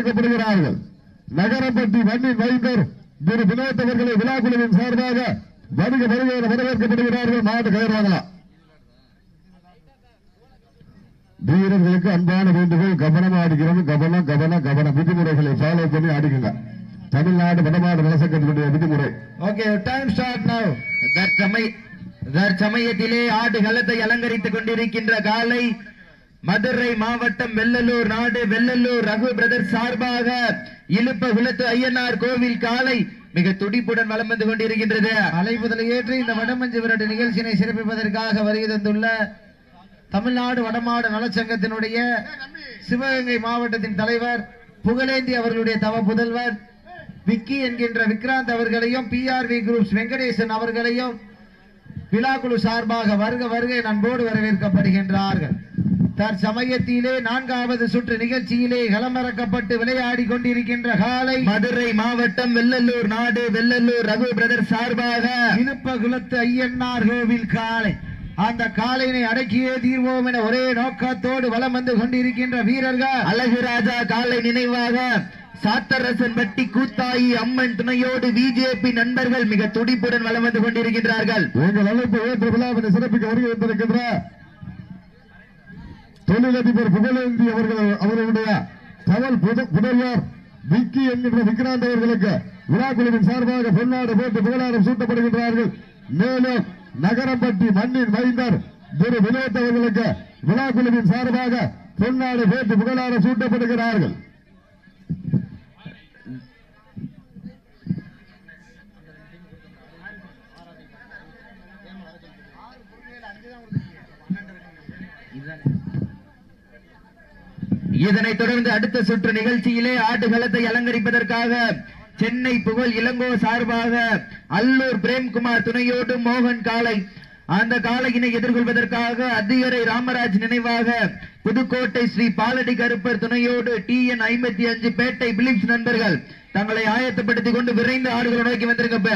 வரவேற்கப்படுகிறார்கள் நகரப்பட்டி மண்ணின் வைந்தர் திரு வினோத் அவர்களை விழாக்குழுவின் சார்பாக வணிக வருகையில் வரவேற்கப்படுகிறார்கள் மாவட்ட கயிறாங்களா வீரர்களுக்கு அன்பான வேண்டுகோள் கவனமா அடிக்கிறது கவனம் கவனம் கவனம். விதிமுறைகளை ஃபாலோ பண்ணி அடிக்குங்க தமிழ்நாடு வடமாடு நலசங்கத்தினுடைய விதிமுறை. ஓகே டைம் ஸ்டார்ட் நவ் தற்சமய தற்சமயத்திலே ஆடு களத்தை அலங்கரித்துக் கொண்டிருக்கின்ற காலை மதுரை மாவட்டம் வெள்ளலூர் நாடு வெள்ளலூர் ரகு பிரதர் சார்பாக இழுப்ப குலத்து ஐயனார் கோவில் காலை மிக துடிப்புடன் வளம் வந்து கொண்டிருக்கின்றது. அழைப்புதலை ஏற்று இந்த வடமஞ்சு விரட்டு நிகழ்ச்சியினை சிறப்பிப்பதற்காக வருகை தந்துள்ள தமிழ்நாடு வடமாடு நலச்சங்கத்தினுடைய சிவகங்கை மாவட்டத்தின் தலைவர் புகழேந்தி அவர்களுடைய தவ புதல்வர் விக்கி என்கின்ற விக்ராந்த் அவர்களையும் பிஆர்வி குரூப்ஸ் வெங்கடேசன் அவர்களையும் விழாக்குழு சார்பாக வருக வருகை நண்போடு வரவேற்கப்படுகின்றார்கள். தற்சமயத்திலே நான்காவது சுற்று நிகழ்ச்சியிலே களமிறக்கப்பட்டு விளையாடி கொண்டிருக்கின்ற காலை மதுரை மாவட்டம் வெள்ளலூர் நாடு வெள்ளலூர் ரகு பிரதர் சார்பாக இழுப்பகுலத்து ஐயன்னார் கோவில் காளை அந்த காளையினை அடக்கியே தீர்வோம் என ஒரே நோக்கத்தோடு வலம் வந்து கொண்டிருக்கின்ற வீரர்கள். அழகு ராஜா காலை நினைவாக சாத்தரசன் வட்டி கூத்தாயி அம்மன் துணையோடு பிஜேபி நண்பர்கள் மிக துடிப்புடன் வலம் வந்து கொண்டிருக்கின்றார்கள். உங்கள் அழைப்பு ஏற்ற விழாவினை சிறப்பிக்க தொழிலதிபர் புகழேந்தி அவர்கள் அவர்களுடைய தவல் புத- புதல்வர் விக்கி என்கின்ற விக்ராந்த் அவர்களுக்கு விழாக்குழுவின் சார்பாக பொன்னாடு போட்டு புகழாரம் சூட்டப்படுகின்றார்கள். மேலும் நகரம்பட்டி மண்ணின் மைந்தர் திரு வினோத் அவர்களுக்கு விழாக்குழுவின் சார்பாக பொன்னாடு போட்டு புகழாரம் சூட்டப்படுகிறார்கள். இதனைத் தொடர்ந்து அடுத்த சுற்று நிகழ்ச்சியிலே ஆடுகளத்தை அலங்கரிப்பதற்காக சென்னை புகழ் இளங்கோ சார்பாக அல்லூர் பிரேம்குமார் துணையோடு மோகன் காளை அந்த காளையினை எதிர்கொள்வதற்காக அதிகரை ராமராஜ் நினைவாக புதுக்கோட்டை ஸ்ரீ பாலடி கருப்பர் துணையோடு டி என் ஐம்பத்தி அஞ்சு பேட்டை பிலிப்ஸ் நண்பர்கள் தங்களை ஆயத்தப்படுத்திக் கொண்டு விரைந்து ஆடுகளை நோக்கி வந்திருக்கப்ப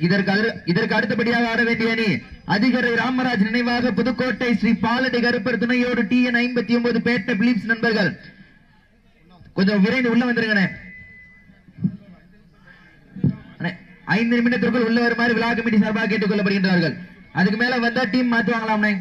இதற்கு அரு- இதற்கு அடுத்தபடியாக ஆட வேண்டிய அணி அதிகரை ராமராஜ் நினைவாக புதுக்கோட்டை ஸ்ரீ பாலடி கருப்பர் துணையோடு டி என் ஐம்பத்தி ஒன்பது பேட்ட பிலிப்ஸ் நண்பர்கள். கொஞ்சம் விரைந்து உள்ள வந்துருங்கண்ணே. ஐந்து நிமிடத்திற்குள் உள்ள வருமாறு விழா கமிட்டி சார்பாக கேட்டுக் கொள்ளப்படுகின்றார்கள் அதுக்கு மேல வந்தா டீம் மாத்துவாங்களாம்ண்ணே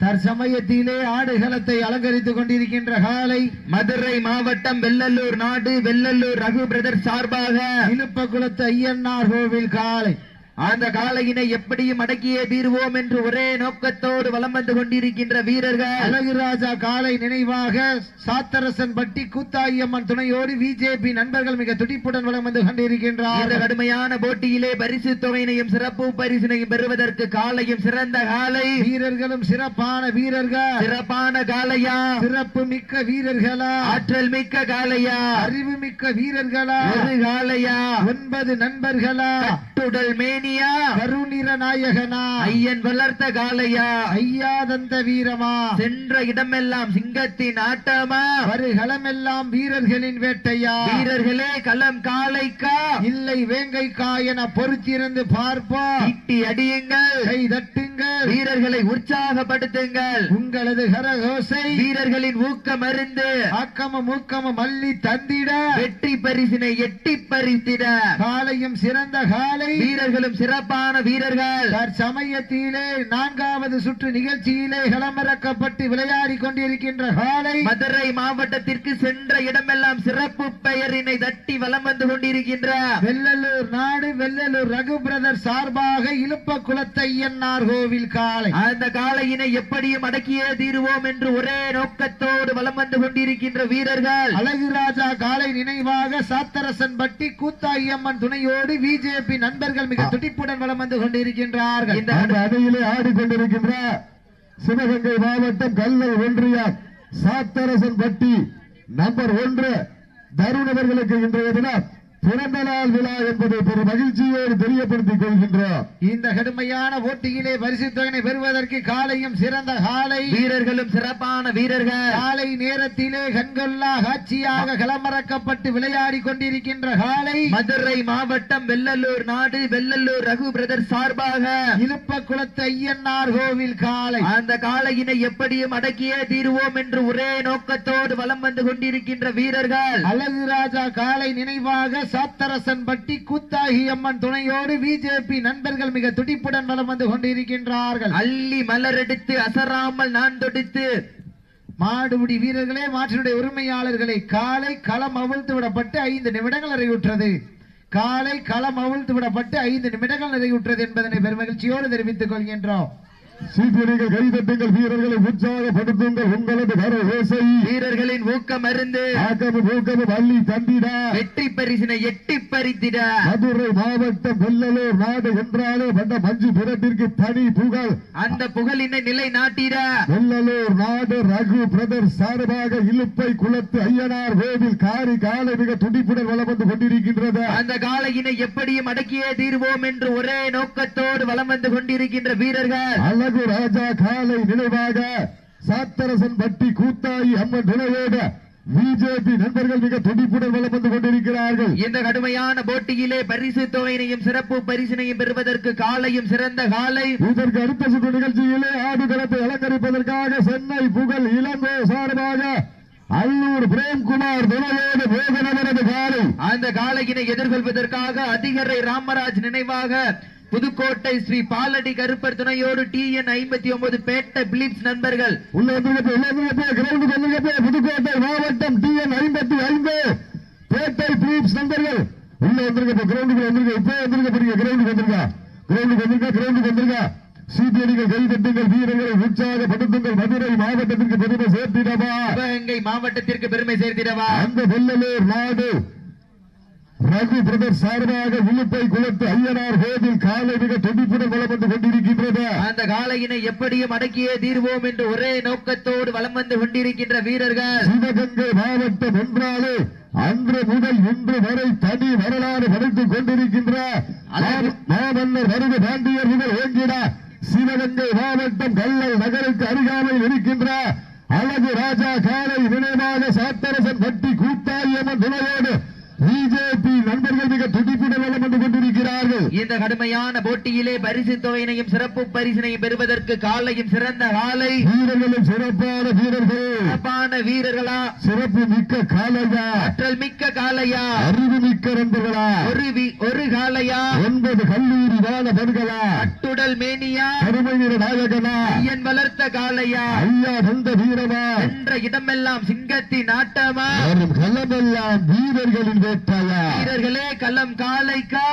தற்சமயத்திலே ஆடுகளத்தை அலங்கரித்துக் கொண்டிருக்கின்ற காலை மதுரை மாவட்டம் வெள்ளலூர் நாடு வெள்ளலூர் ரகு பிரதர் சார்பாக இழுப்பகுலத்து ஐயன்னார் கோவில் காலை. அந்த காளையினை எப்படியும் அடக்கியே தீர்வோம் என்று ஒரே நோக்கத்தோடு வலம் வந்து கொண்டிருக்கின்ற வீரர்கள். அழகுராஜா காலை நினைவாக சாத்தரசன் பட்டி கூத்தாயம்மன் துணையோடு பிஜேபி நண்பர்கள் மிக துடிப்புடன் வலம் வந்து இந்த கொண்டிருக்கின்றார்கள் கடுமையான போட்டியிலே பரிசு தொகையினையும் சிறப்பு பரிசினையும் பெறுவதற்கு காலையும் சிறந்த காலை வீரர்களும் சிறப்பான வீரர்கள். சிறப்பான காளையா? சிறப்பு மிக்க வீரர்களா? ஆற்றல் மிக்க காளையா? அறிவு மிக்க வீரர்களா? ஒரு காளையா? ஒன்பது நண்பர்களா? கட்டுடல் மேனியா கருநிற நாயகனா. ஐயன் வளர்த்த காளையா. ஐயாதந்த வீரமா. சென்ற இடமெல்லாம் சிங்கத்தின் ஆட்டமா. வருகளமெல்லாம் வீரர்களின் வேட்டையா. வீரர்களே களம் காளைக்கா. இல்லை வேங்கைக்கா என பொறுத்திருந்து பார்ப்போம். ஈட்டி அடியுங்கள். கை தட்டுங்கள். வீரர்களை உற்சாகப்படுத்துங்கள். உங்களது கரகோசை. வீரர்களின் ஊக்கம் அருந்து. ஆக்கமும் ஊக்கமும் அள்ளி தந்திட. வெற்றி பரிசினை எட்டி பறித்திட. காலையும் சிறந்த காலை வீரர்களும் சிறப்பான வீரர்கள். தற்சமயத்திலே நான்காவது சுற்று நிகழ்ச்சியிலே களமிறக்கப்பட்டு விளையாடி கொண்டிருக்கின்ற காலை மதுரை மாவட்டத்திற்கு சென்ற இடமெல்லாம் சிறப்பு பெயரினை தட்டி வலம் வந்து கொண்டிருக்கின்ற வெள்ளலூர் நாடு வெள்ளலூர் ரகு பிரதர் சார்பாக இழுப்ப குலத்தையன்னார் கோவில் காலை அந்த காளையினை எப்படியும் அடக்கியே தீருவோம் என்று ஒரே நோக்கத்தோடு வலம் வந்து கொண்டிருக்கின்ற வீரர்கள். அழகு ராஜா காலை நினைவாக சாத்தரசன் பட்டி கூத்தாயம்மன் துணையோடு பிஜேபி நண்பர்கள் மிக துடிப்புடன் வளம் வந்து கொண்டிருக்கின்றார்கள். இந்த அணையிலே ஆடிக்கொண்டிருக்கின்ற சிவகங்கை மாவட்டம் கல்லல் ஒன்றியம் சாத்தரசன் பட்டி நம்பர் ஒன்று தருணவர்களுக்கு இன்றைய தினம் பிறந்த நாள் விழா என்பதை பெரும் மகிழ்ச்சியோடு தெரியப்படுத்திக் கொள்கின்றோம். இந்த கடுமையான போட்டியிலே பரிசு தொகையை பெறுவதற்கு காலையும் சிறந்த காலை. வீரர்களும் சிறப்பான வீரர்கள். காலை நேரத்திலே கண்கொள்ளா காட்சியாக களமிறக்கப்பட்டு விளையாடி கொண்டிருக்கின்ற காலை. மதுரை மாவட்டம் வெள்ளலூர் நாடு வெள்ளலூர் ரகு பிரதர் சார்பாக. இழுப்ப குளத்து ஐயன்னார் கோவில் காலை. அந்த காளையினை எப்படியும் அடக்கியே தீருவோம் என்று ஒரே நோக்கத்தோடு வலம் வந்து கொண்டிருக்கின்ற வீரர்கள். அழகு ராஜா காலை நினைவாக சாத்தரசன் பட்டி கூத்தாகி அம்மன் துணையோடு பிஜேபி நண்பர்கள் மிக துடிப்புடன் வலம் வந்து கொண்டிருக்கின்றார்கள். அள்ளி மலரெடுத்து அசராமல் நான் தொடுத்து. மாடுபிடி வீரர்களே மாற்றினுடைய உரிமையாளர்களை காலை களம் அவிழ்த்து விடப்பட்டு ஐந்து நிமிடங்கள் நிறைவுற்றது. காலை களம் அவிழ்த்து விடப்பட்டு ஐந்து நிமிடங்கள் நிறைவுற்றது என்பதனை பெருமகிழ்ச்சியோடு தெரிவித்துக் கொள்கின்றோம். சீக்கிரங்கள் கைதட்டுங்கள் வீரர்களை உற்சாகப்படுத்துங்கள் உங்களது கர ஓசை வீரர்களின் ஊக்கம் அருந்து ஆக்கமும் ஊக்கமும் அள்ளி தந்திட. வெற்றி பரிசினை எட்டி பறித்திட. மதுரை மாவட்டம் வெள்ளலூர் நாடு என்றாலே வந்த மஞ்சு புறத்திற்கு தனி புகழ். அந்த புகழினை நிலை நாட்டிட வெள்ளலூர் நாடு ரகு பிரதர் சார்பாக இலுப்பை குளத்து ஐயனார் கோவில் காரி காலை மிக துடிப்புடன் வலம் வந்து கொண்டிருக்கின்றது. அந்த காளையினை எப்படியும் அடக்கியே தீர்வோம் என்று ஒரே நோக்கத்தோடு வலம் வந்து கொண்டிருக்கின்ற வீரர்கள். அழகு ராஜா காலை நினைவாக சாத்தரசன் பட்டி கூத்தாயி அம்மன் நினைவோடு பிஜேபி நண்பர்கள் மிக துடிப்புடன் வலம் வந்து கொண்டிருக்கிறார்கள். இந்த கடுமையான போட்டியிலே பரிசு தொகையினையும் சிறப்பு பரிசினையும் பெறுவதற்கு காலையும் சிறந்த காலை இதற்கு அடுத்த சுற்று நிகழ்ச்சியிலே ஆடுகளத்தை அலங்கரிப்பதற்காக சென்னை புகழ் இளங்கோ சார்பாக அல்லூர் பிரேம்குமார் துணையோடு மோகனவரது காலை. அந்த காளையினை எதிர்கொள்வதற்காக அதிகரை ராமராஜ் நினைவாக புதுக்கோட்டை ஸ்ரீ பாலடி கருப்பர் துணையோடு டி என் ஐம்பத்தி ஒன்பது பேட்ட பிலிப்ஸ் நண்பர்கள். புதுக்கோட்டை மாவட்டம் டி என் ஐம்பத்தி ஐந்து பேட்டை பிலிப்ஸ் நண்பர்கள். உள்ள வந்துருக்கப்ப கிரவுண்டுக்கு வந்துருக்க இப்போ வந்துருக்க போறீங்க கிரவுண்டுக்கு வந்துருக்கா கிரவுண்டுக்கு வந்துருக்கா கிரவுண்டுக்கு வந்துருக்கா சிபிஐடிகள் கைதட்டுங்கள் வீரர்களை உற்சாகப்படுத்துங்கள். மதுரை மாவட்டத்திற்கு பெருமை சேர்த்திடவா? சிவகங்கை மாவட்டத்திற்கு பெருமை சேர்த்திடவா? அந்த வெள்ளலூர் நாடு ரகு பிரதர் சார்பாக விழுப்பை குளத்து ஐயனார் கோவில் காலை மிக துடிப்புடன் வலம் வந்து கொண்டிருக்கின்றது. அந்த காளையினை எப்படியும் அடக்கியே தீர்வோம் என்று ஒரே நோக்கத்தோடு வலம் வந்து கொண்டிருக்கின்ற வீரர்கள். சிவகங்கை மாவட்டம் என்றாலே அன்று முதல் இன்று வரை தனி வரலாறு படைத்துக் கொண்டிருக்கின்ற மா- மாமன்னர் வருக பாண்டியர் முதல் ஓங்கிட சிவகங்கை மாவட்டம் கல்லல் நகருக்கு அருகாமையில் இருக்கின்ற அழகு ராஜா காலை நினைவாக சாத்தரசன் பட்டி கூத்தாயம்மன் துணையோடு பிஜேபி நண்பர்கள் மிக துடிப்புடன் கொண்டிருக்கிறார்கள் இந்த கடுமையான போட்டியிலே பரிசு தொகையினையும் சிறப்பு பரிசினையும் பெறுவதற்கு காலையும் சிறந்த காலை. வீரர்களும் சிறப்பான வீரர்கள். சிறப்பான வீரர்களா? சிறப்பு மிக்க காலையா? ஆற்றல் மிக்க காளையா அறிவு மிக்க நண்பர்களா? ஒரு ஒரு காளையா ஒன்பது கல்லூரி மாணவர்களா? அட்டுடல் மேனியா? கருமை நிற நாயகனா? ஐயன் வளர்த்த காளையா ஐயா வந்த வீரமா என்ற இடமெல்லாம் சிங்கத்தின் ஆட்டமா களமெல்லாம் வீரர்களின் வேட்டாயா? வீரர்களே களம் காளைக்கா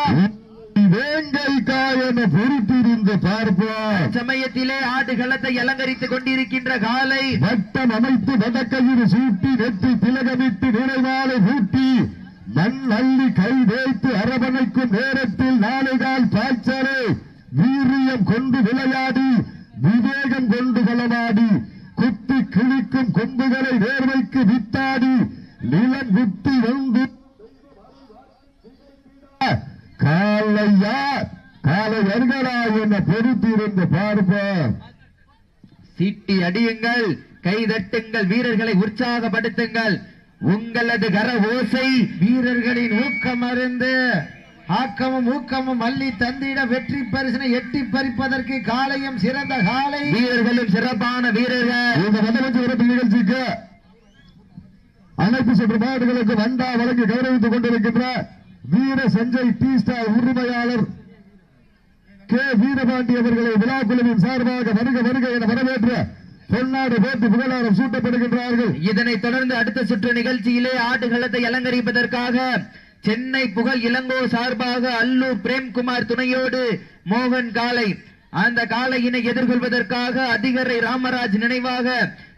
வேங்கைக்கா என பொறுத்திருந்து பார்ப்போம். சமயத்திலே ஆடு களத்தை அலங்கரித்துக் கொண்டிருக்கின்ற காலை வட்டம் அமைத்து வடக்கையில் சூட்டி நெற்றி திலகமிட்டு நிறைவாலை பூட்டி மண் அள்ளி கை வைத்து அரவணைக்கும் நேரத்தில் நாளைகால் பாய்ச்சலே வீரியம் கொண்டு விளையாடி விவேகம் கொண்டு களமாடி குத்தி கிழிக்கும் கொம்புகளை வேர்வைக்கு வித்தாடி நிலம் குத்தி வந்து காலையா? காலை வருகிறா என பொறுத்திருந்து பார்ப்போம் சீட்டி அடியுங்கள் கை தட்டுங்கள் வீரர்களை உற்சாகப்படுத்துங்கள். உங்களது கர ஓசை வீரர்களின் ஊக்கம் அறிந்து ஆக்கமும் ஊக்கமும் அள்ளி தந்திட வெற்றி பரிசினை எட்டி பறிப்பதற்கு காலையும் சிறந்த காலை. வீரர்களும் சிறப்பான வீரர்கள். இந்த வடமஞ்சு உறப்பு நிகழ்ச்சிக்கு அனைத்து சுற்று மாடுகளுக்கு வண்டா வழங்கி கௌரவித்துக் கொண்டிருக்கின்ற வீர சஞ்சய் டி ஸ்டார் உரிமையாளர் கே வீரபாண்டி அவர்களை விழா குழுவின் சார்பாக வருக வருக என வரவேற்று பொன்னாடு போட்டு புகழாரம் சூட்டப்படுகின்றார்கள். இதனைத் தொடர்ந்து அடுத்த சுற்று நிகழ்ச்சியிலே ஆட்டுகளத்தை அலங்கரிப்பதற்காக சென்னை புகழ் இளங்கோ சார்பாக அல்லூர் பிரேம்குமார் துணையோடு மோகன் காளை அந்த காளையினை எதிர்கொள்வதற்காக அதிகரை ராமராஜ் நினைவாக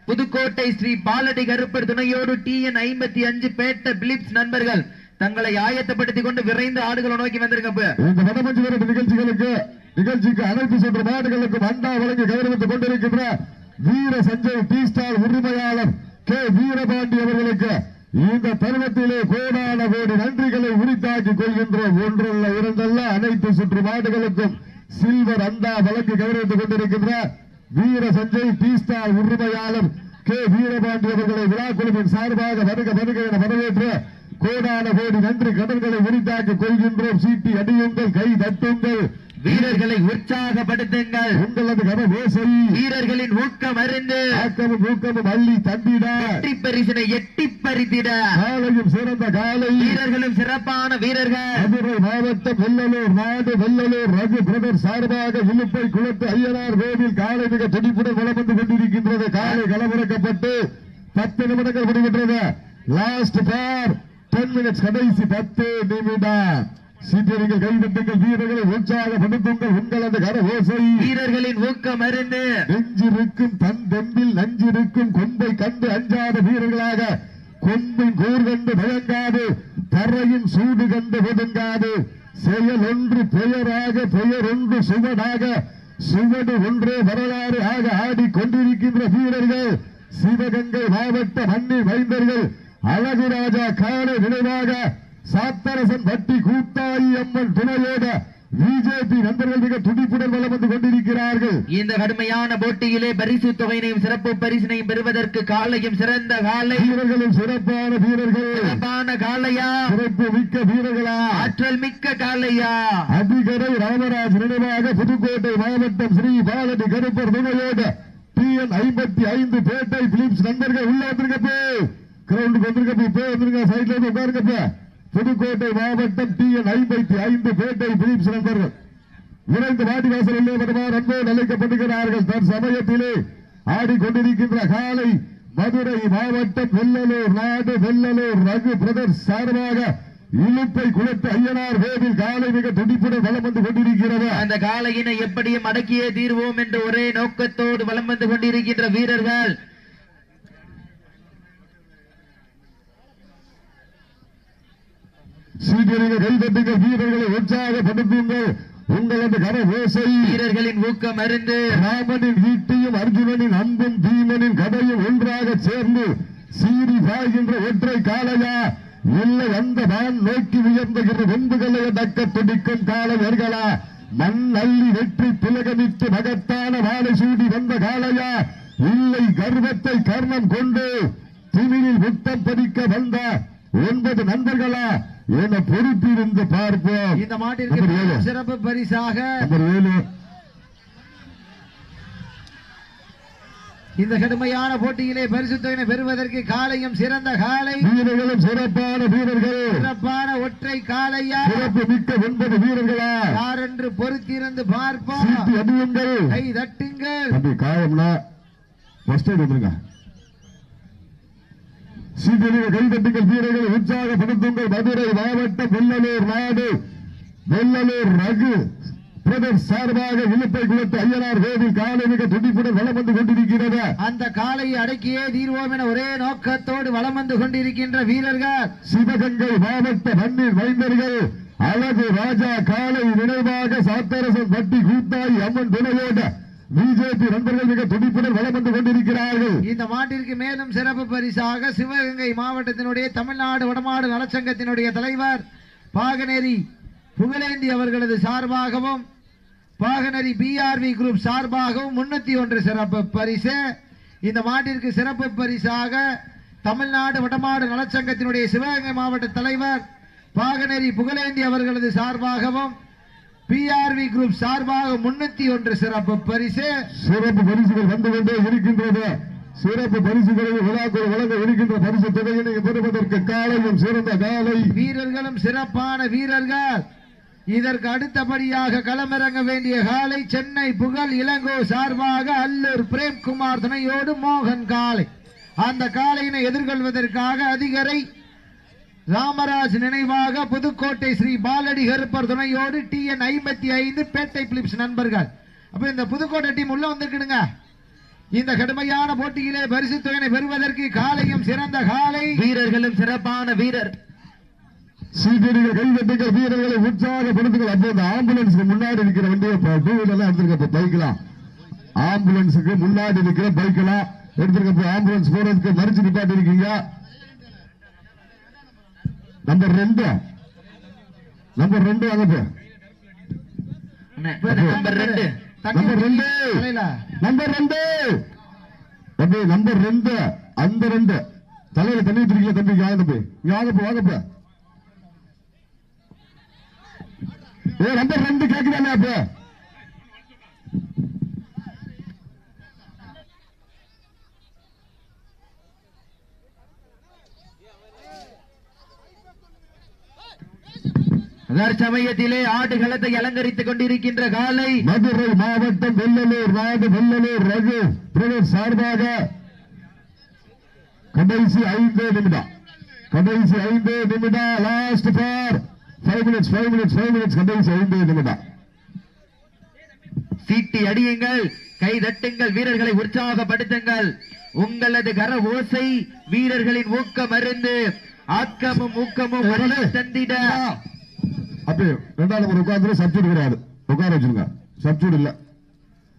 புதுக்கோட்டை ஸ்ரீ பாலடி கருப்பர் துணையோடு டி என் ஐம்பத்தி அஞ்சு பேட்ட பிலிப்ஸ் நண்பர்கள் தங்களை ஆயத்தப்படுத்திக் கொண்டு விரைந்து ஆடுகளை நோக்கி வந்திருக்கப்ப. இந்த வடமஞ்சு விரட்டு நிகழ்ச்சிகளுக்கு நிகழ்ச்சிக்கு அனைத்து சுற்று மாடுகளுக்கு அண்டா வழங்கி கௌரவித்துக் கொண்டிருக்கின்ற வீர சஞ்சய் டி ஸ்டார் உரிமையாளர் கே. வீரபாண்டி அவர்களுக்கு இந்த பருவத்திலே கோடான கோடி நன்றிகளை உரித்தாக்கி கொள்கின்றோம் ஒன்றல்ல இரண்டல்ல அனைத்து சுற்று மாடுகளுக்கும் சில்வர் அண்டா வழங்கி கௌரவித்துக் கொண்டிருக்கின்ற வீர சஞ்சய் பீஸ்டா உரிமையாளர் கே. வீரபாண்டி அவர்களை விழா குழுவின் சார்பாக வருக வருக என வரவேற்று கோடான கோடி நன்றி கடன்களை உரித்தாக்கிக் கொள்கின்றோம். சீட்டி அடியுங்கள் கை தட்டுங்கள். வீரர்களை உற்சாகப்படுத்துங்கள். உங்களது கன ஓசை வீரர்களின் ஊக்கம் அறிந்து ஆக்கமும் ஊக்கமும் அள்ளி தந்திட. எட்டி பரிசினை எட்டி பறித்திட காலையும் சிறந்த காலை. வீரர்களும் சிறப்பான வீரர்கள். மதுரை மாவட்டம் வெள்ளலூர் நாடு வெள்ளலூர் ரகு பிரதர் சார்பாக இலுப்பை குளத்து ஐயனார் கோவில் காலை மிக துடிப்புடன் வளம் வந்து கொண்டிருக்கின்றது. காலை களமிறக்கப்பட்டு பத்து நிமிடங்கள் முடிகின்றது. லாஸ்ட் பார் டென் மினிட்ஸ் கடைசி பத்து நிமிடம். சீட்டியர்கள் கைவிட்டுங்கள் வீரர்களை உற்சாகப்படுத்துங்கள் உங்களது கர ஓசை வீரர்களின் ஊக்கம் அறிந்து நெஞ்சிருக்கும் தன் தெம்பில் நஞ்சிருக்கும் கொம்பை கண்டு அஞ்சாத வீரர்களாக. கொம்பின் கூர் கண்டு பயங்காது தரையின் சூடு கண்டு ஒதுங்காது. செயல் ஒன்று பெயராக பெயர் ஒன்று சுவடாக சுவடு ஒன்றே வரலாறு ஆக ஆடிக் கொண்டிருக்கின்ற வீரர்கள் சிவகங்கை மாவட்ட மண்ணில் வைந்தர்கள் அழகுராஜா கால நினைவாக சாத்தரசன் வட்டி கூத்தாயி அம்மன் துணையோட பிஜேபி நண்பர்கள் மிக துடிப்புடன் வலம் வந்து கொண்டிருக்கிறார்கள். இந்த கடுமையான போட்டியிலே பரிசு தொகையினையும் சிறப்பு பரிசினையும் பெறுவதற்கு காலையும் சிறந்த காலை. வீரர்களும் சிறப்பான வீரர்கள். சிறப்பான காலையா? சிறப்பு மிக்க வீரர்களா? ஆற்றல் மிக்க காலையா? அதிகரை ராமராஜ் நினைவாக புதுக்கோட்டை மாவட்டம் ஸ்ரீ பாலடி கருப்பர் துணையோடு டிஎன் ஐம்பத்தி ஐந்து பேட்டை பிலிப்ஸ் நண்பர்கள் உள்ள வந்திருக்கப்போ கிரவுண்டுக்கு வந்திருக்கப்ப இப்போ வந்துருங்க சைட்ல இருந்து உட்காருங்கப்ப புதுக்கோட்டை மாவட்டம் டிஎன் ஐம்பத்தி ஐந்து பேட்டை பிலிப்ஸ் நண்பர்கள் விரைந்து வாடி வாசல் உள்ளே வருமாறு அன்போடு அழைக்கப்படுகிறார்கள் தன் சமயத்திலே ஆடிக்கொண்டிருக்கின்ற காலை மதுரை மாவட்டம் வெள்ளலூர் நாடு வெள்ளலூர். ரகு பிரதர் சார்பாக இழுப்பை குளத்து ஐயனார் கோவில் காலை மிக துடிப்புடன் வலம் வந்து கொண்டிருக்கிறது. அந்த காலையினை எப்படியும் அடக்கியே தீர்வோம் என்று ஒரே நோக்கத்தோடு வலம் வந்து கொண்டிருக்கின்ற வீரர்கள் சீக்கிரங்க கைதட்டுங்கள் வீரர்களை உற்சாகப்படுத்துங்கள். உங்களது கர ஓசை வீரர்களின் ஊக்கம் அறிந்து ராமனின் ஈட்டியும் அர்ஜுனனின் அன்பும் பீமனின் கதையும் ஒன்றாக சேர்ந்து சீறி பாய்கின்ற ஒற்றை காளையா. இல்லை அந்த வான் நோக்கி உயர்ந்துகிற வெம்புகளை தக்க துடிக்கும் காளையர்களா. மண் அள்ளி வெற்றி திலகமிட்டு மகத்தான வாழை சூடி வந்த காளையா. இல்லை கர்வத்தை கர்ணம் கொண்டு திமிழில் முத்தம் பதிக்க வந்த ஒன்பது நண்பர்களா. என பொறுத்திருந்து பார்ப்போம். இந்த மாட்டிற்கு ஏழு. சிறப்பு பரிசாக ஏழு. இந்த கடுமையான போட்டியிலே பரிசு தொகையினை பெறுவதற்கு காலையும் சிறந்த காலை. வீரர்களும் சிறப்பான வீரர்கள். சிறப்பான ஒற்றை காலையா? சிறப்பு மிக்க ஒன்பது வீரர்களா? யார் என்று பொறுத்திருந்து பார்ப்போம். கை தட்டுங்கள். காயம்னா ஃபர்ஸ்ட் எய்ட் வந்துருங்க. சீட்டியடிகள் கை தட்டுங்கள் வீரர்களை உற்சாகப்படுத்துங்கள். மதுரை மாவட்டம் வெள்ளலூர் நாடு வெள்ளலூர் ரகு பிரதர் சார்பாக இழுப்பை குளத்து ஐயனார் கோவில் காலை மிக துடிப்புடன் வலம் வந்து கொண்டிருக்கிறது. அந்த காலையை அடக்கியே தீர்வோம் என ஒரே நோக்கத்தோடு வலம் வந்து கொண்டிருக்கின்ற வீரர்கள். சிவகங்கை மாவட்ட மண்ணில் வைந்தர்கள் அழகு ராஜா காலை நினைவாக சாத்தரசன் பட்டி கூத்தாய் அம்மன் துணையோட பிஜேபி நண்பர்கள் மிக துடிப்புடன் வளம் வந்து கொண்டிருக்கிறார்கள். இந்த மாட்டிற்கு மேலும் சிறப்பு பரிசாக சிவகங்கை மாவட்டத்தினுடைய தமிழ்நாடு வடமாடு நலச்சங்கத்தினுடைய தலைவர் பாகநேரி புகழேந்தி அவர்களது சார்பாகவும் பாகநேரி பிஆர்வி குரூப் சார்பாகவும் முன்னூத்தி ஒன்று சிறப்பு பரிசு. இந்த மாட்டிற்கு சிறப்பு பரிசாக தமிழ்நாடு வடமாடு நலச்சங்கத்தினுடைய சிவகங்கை மாவட்ட தலைவர் பாகநேரி புகழேந்தி அவர்களது சார்பாகவும் பிஆர்வி குரூப் சார்பாக முன்னூத்தி ஒன்று சிறப்பு பரிசு. சிறப்பு பரிசுகள் வந்து கொண்டே இருக்கின்றது. சிறப்பு பரிசுகளை விழாக்குள் வழங்க இருக்கின்ற பரிசு தொகையினை பெறுவதற்கு காலையும் சிறந்த காலை. வீரர்களும் சிறப்பான வீரர்கள். இதற்கு அடுத்தபடியாக களமிறங்க வேண்டிய காலை சென்னை புகழ் இளங்கோ சார்பாக அல்லூர் பிரேம்குமார் துணையோடு மோகன் காலை. அந்த காலையினை எதிர்கொள்வதற்காக அதிகரை ராமராஜ் நினைவாக புதுக்கோட்டை ஸ்ரீ பாலடி கருப்பர் துணையோடு டி என் ஐம்பத்தி ஐந்து பேட்டை பிலிப்ஸ் நண்பர்கள். அப்ப இந்த புதுக்கோட்டை டீம் உள்ள வந்துருக்குடுங்க இந்த கடுமையான போட்டியிலே பரிசு தொகையினை பெறுவதற்கு காலையும் சிறந்த காலை. வீரர்களும் சிறப்பான வீரர். சீட்டடிகள் கைதட்டுங்கள் வீரர்களை உற்சாகப்படுத்துங்கள் அப்போ இந்த ஆம்புலன்ஸ்க்கு முன்னாடி இருக்கிற வண்டியை டூ வீலர்லாம் எடுத்துருக்க பைக்கலாம் ஆம்புலன்ஸுக்கு முன்னாடி இருக்கிற பைக்கெல்லாம் எடுத்துருக்க ஆம்புலன்ஸ் போறதுக்கு மறிச்சு நிப்பாட்டி இருக்கீங்க நம்பர் ரெண்டு. நம்பர் ரெண்டு அப்போ- நம்பர் ரெண்டு. தண்ணி நம்பர் ஊத்தி ரெண்டு. தலையில. நம்பர் ரெண்டு. தம்பி நம்பர் ரெண்டு. அந்த ரெண்டு. தலையில தண்ணி ஊத்திருக்கீங்க தம்பி? வாங்க தம்பி. வாங்கப்ப ஏ நம்பர் ரெண்டு கேக்குதானே அப்ப? தற்சமயத்திலே ஆடுகளத்தை அலங்கரித்துக் கொண்டிருக்கின்ற காலை மதுரை மாவட்டம் வெள்ளலூர் நாடு வெள்ளலூர் ரகு பிரதர் சார்பாக கடைசி ஐந்து நிமிடம். கடைசி ஐந்து நிமிடம். Last for five minutes five minutes five minutes கடைசி ஐந்து நிமிடம். சீட்டி அடியுங்கள் கை தட்டுங்கள் வீரர்களை உற்சாகப்படுத்துங்கள். உங்களது கர ஓசை வீரர்களின் ஊக்க மருந்து ஆக்கமும் ஊக்கமும் தந்திட. அப்படி ரெண்டாவது நம்பர் உட்கார்ந்து சப்ஜூட் கிடையாது உட்கார வச்சிருங்க. சப்ஜூட் இல்ல.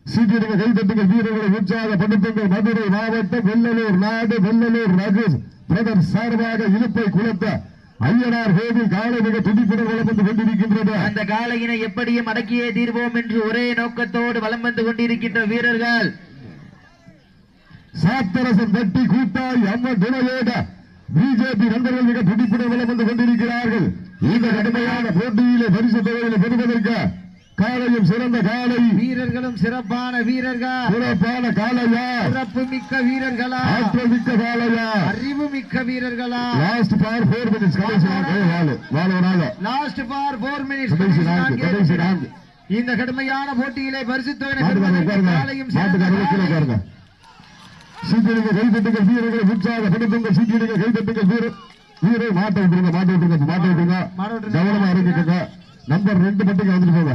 சீக்கிரங்க கை தட்டுங்கள் வீரர்களை உற்சாகப்படுத்துங்கள் மதுரை மாவட்டம் வெள்ளலூர் நாடு வெள்ளலூர் ரகு பிரதர் சார்பாக இழுப்பை குளத்த ஐயனார் கோவில் காலை மிக துடிப்புடன் வளம் வந்து கொண்டிருக்கின்றது அந்த காளையினை எப்படியும் அடக்கியே தீர்வோம் என்று ஒரே நோக்கத்தோடு வலம் வந்து கொண்டிருக்கின்ற வீரர்கள். சாத்தரசன் வெட்டி கூட்டாய் அம்மன் துணையோட பிஜேபி நண்பர்கள் மிக துடிப்புடன் வளம் வந்து கொண்டிருக்கிறார்கள். இந்த கடுமையான போட்டியிலே பரிசு தொகையில பெறுவதற்கு காலையும் சிறந்த காலை. வீரர்களும் சிறப்பான வீரர்கள். சிறப்பான காலையா? சிறப்பு மிக்க வீரர்களா? ஆற்றல் மிக்க காலையா அறிவு மிக்க வீரர்களா லாஸ்ட் ஃபார் ஃபோர் மினிட்ஸ் கடைசி லாஸ்ட் ஃபார் போர் மினிட்ஸ் கடைசி நான்கு கடைசி நான்கு இந்த கடுமையான போட்டியிலே உட்காருங்க. காலையும் சிறந்த மாட்டுக்காரர் கீழே காலை. உட்காருங்க. சீக்கிரங்க கைதட்டுங்கள் வீரர்களை உற்சாகப்படுத்துங்கள். சீக்கிரங்க கைதட்டுங்கள் வீரர் வீரர் மாட்டை விட்டுருங்க மாட்டை விட்டுருங்க மாட்டை விட்டுருங்க. கவனமா இறங்கிக்கோங்க. நம்பர் ரெண்டு மட்டும் வந்துட்டு போங்க.